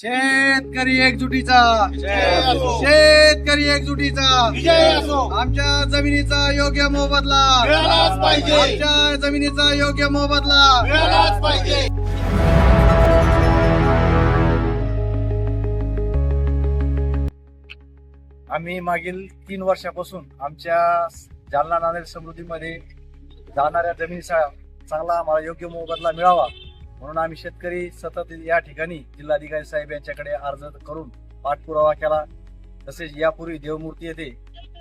शेतकरी एकजुटीचा. शेतकरी. एकजुटीचा. विजय असो. आमच्या जमिनीचा योग्य मोबदला. मिळालाच पाहिजे. आमच्या जमिनीचा योग्य मोबदला. मिळालाच पाहिजे. आम्ही मागील तीन वर्षापासून आमच्या जालना नांदेड समृद्धीमध्ये जाणाऱ्या जमिनीचा चांगला आम्हाला योग्य मोबदला मिळावा. म्हणून आम्ही शेतकरी सतत या ठिकाणी जिल्हाधिकारी साहेब यांच्याकडे अर्ज करून पाठपुरावा केला. तसेच यापूर्वी देवमूर्ती येथे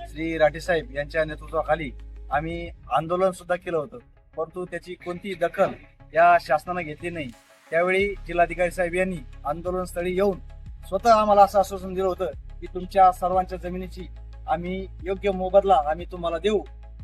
श्री राठी साहेब यांच्या नेतृत्वाखाली आम्ही आंदोलन सुद्धा केलं होतं. परंतु त्याची कोणतीही दखल या शासनानं घेतली नाही. त्यावेळी जिल्हाधिकारी साहेब यांनी आंदोलनस्थळी येऊन स्वतः आम्हाला असं आश्वासन दिलं होतं की तुमच्या सर्वांच्या जमिनीची आम्ही योग्य मोबदला आम्ही तुम्हाला देऊ.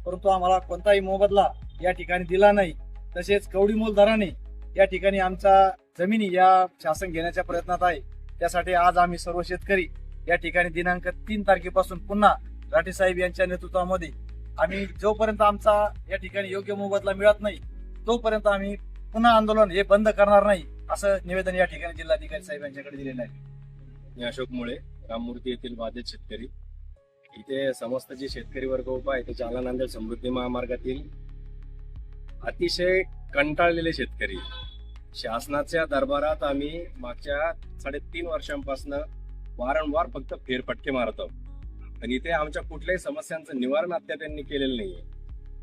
परंतु आम्हाला कोणताही मोबदला या ठिकाणी दिला नाही. तसेच कवडीमोल दराने या ठिकाणी आमचा जमिनी या शासन घेण्याच्या प्रयत्नात आहे. त्यासाठी आज आम्ही सर्व शेतकरी या ठिकाणी दिनांक तीन तारखेपासून पुन्हा राठे साहेब यांच्या नेतृत्वामध्ये आम्ही जोपर्यंत आमचा या ठिकाणी योग्य मोबदला मिळत नाही तोपर्यंत आम्ही पुन्हा आंदोलन हे बंद करणार नाही असं निवेदन या ठिकाणी जिल्हाधिकारी साहेब यांच्याकडे दिलेलं आहे. मी अशोक मुळे राममूर्ती येथील बाधित शेतकरी. इथे समस्त जे शेतकरी वर्ग उभा आहे ते जालना नांदेड समृद्धी महामार्गातील अतिशय कंटाळलेले शेतकरी. शासनाच्या दरबारात आम्ही मागच्या साडेतीन वर्षांपासून वारंवार फक्त फेरफटके मारत आहोत. आणि इथे आमच्या कुठल्याही समस्यांचं निवारण अद्याप त्यांनी केलेलं नाहीये.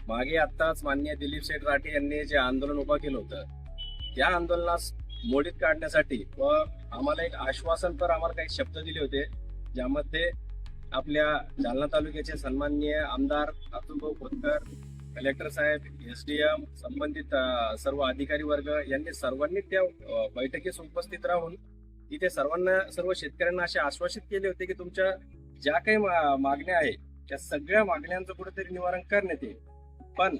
मागे आत्ताच माननीय दिलीप शेठ राठे यांनी जे आंदोलन उभं केलं होतं त्या आंदोलनास मोडीत काढण्यासाठी व आम्हाला एक आश्वासन तर आम्हाला काही शब्द दिले होते ज्यामध्ये आपल्या जालना तालुक्याचे सन्माननीय आमदार अतुलभाऊ खोतकर कलेक्टर साहेब एस डी एम संबंधित सर्व अधिकारी वर्ग यांनी सर्वांनी त्या बैठकीस उपस्थित राहून तिथे सर्वांना सर्व शेतकऱ्यांना असे आश्वासित केले होते की तुमच्या ज्या काही मागण्या आहेत त्या सगळ्या मागण्यांचं कुठेतरी निवारण करण्यात येईल. पण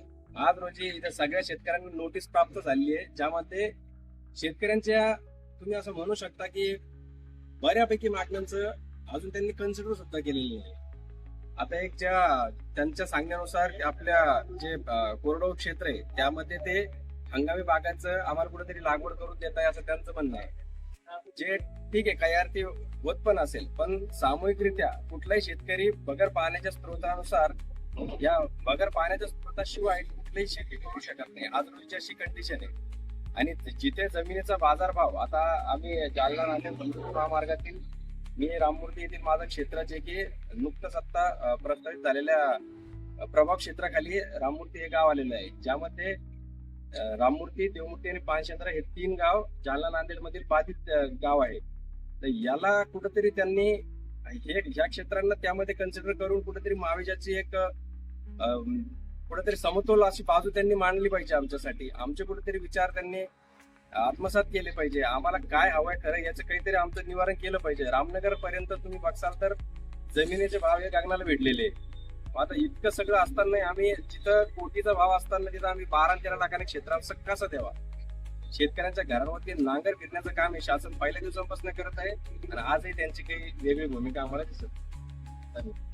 आज रोजी इथे सगळ्या शेतकऱ्यांना नोटीस प्राप्त झाली आहे ज्यामध्ये शेतकऱ्यांच्या तुम्ही असं म्हणू शकता की बऱ्यापैकी मागण्यांचं अजून त्यांनी कन्सिडर सुद्धा केलेलं नाही. आता एक ज्या त्यांच्या सांगण्यानुसार आपल्या जे अं, कोरडवाहू क्षेत्र आहे त्यामध्ये ते हंगामी बागाचं आम्हाला कुठेतरी लागवड करून देत आहे असं त्यांचं म्हणणं आहे. जे ठीक आहे काही अर्थी होत पण असेल पण सामूहिकरित्या कुठलाही शेतकरी बगर पाण्याच्या स्रोतानुसार या बगर पाण्याच्या स्रोताशिवाय कुठलीही शेती करू शकत नाही. आज रोजची अशी कंडिशन आहे. आणि जिथे जमिनीचा बाजारभाव आता आम्ही जालना नांदेड महामार्गातील मी राममूर्ती येथील माझं क्षेत्र जे की नुकतंच आत्ता प्रस्तावित झालेल्या प्रभाव प्रभाग क्षेत्राखाली राममूर्ती हे गाव आलेलं आहे. ज्यामध्ये राममूर्ती देवमूर्ती आणि पानशेंद्र हे तीन गाव जालना नांदेड मधील बाधित गाव आहे. तर याला कुठंतरी त्यांनी हे ह्या क्षेत्रांना त्यामध्ये कन्सिडर करून कुठेतरी महावेजाची एक अं, कुठेतरी समतोल अशी बाजू त्यांनी मांडली पाहिजे आमच्यासाठी. आमचे कुठेतरी विचार त्यांनी आत्मसात केले पाहिजे. आम्हाला काय हवंय खरं याचं काहीतरी आमचं निवारण केलं पाहिजे. रामनगर पर्यंत तुम्ही बघसाल तर जमिनीचे भाव हे गगनाला भेटलेले. मग आता इतकं सगळं असताना आम्ही जिथं कोटीचा भाव असताना तिथं आम्ही बारा आणि तेरा लाखाने क्षेत्रांचा कसा द्यावा. शेतकऱ्यांच्या घरावरती नांगर फिरण्याचं काम हे शासन पहिल्या दिवसापासून करत आहे. आणि आजही त्यांची काही वेगळी भूमिका आम्हाला दिसत धन्यवाद.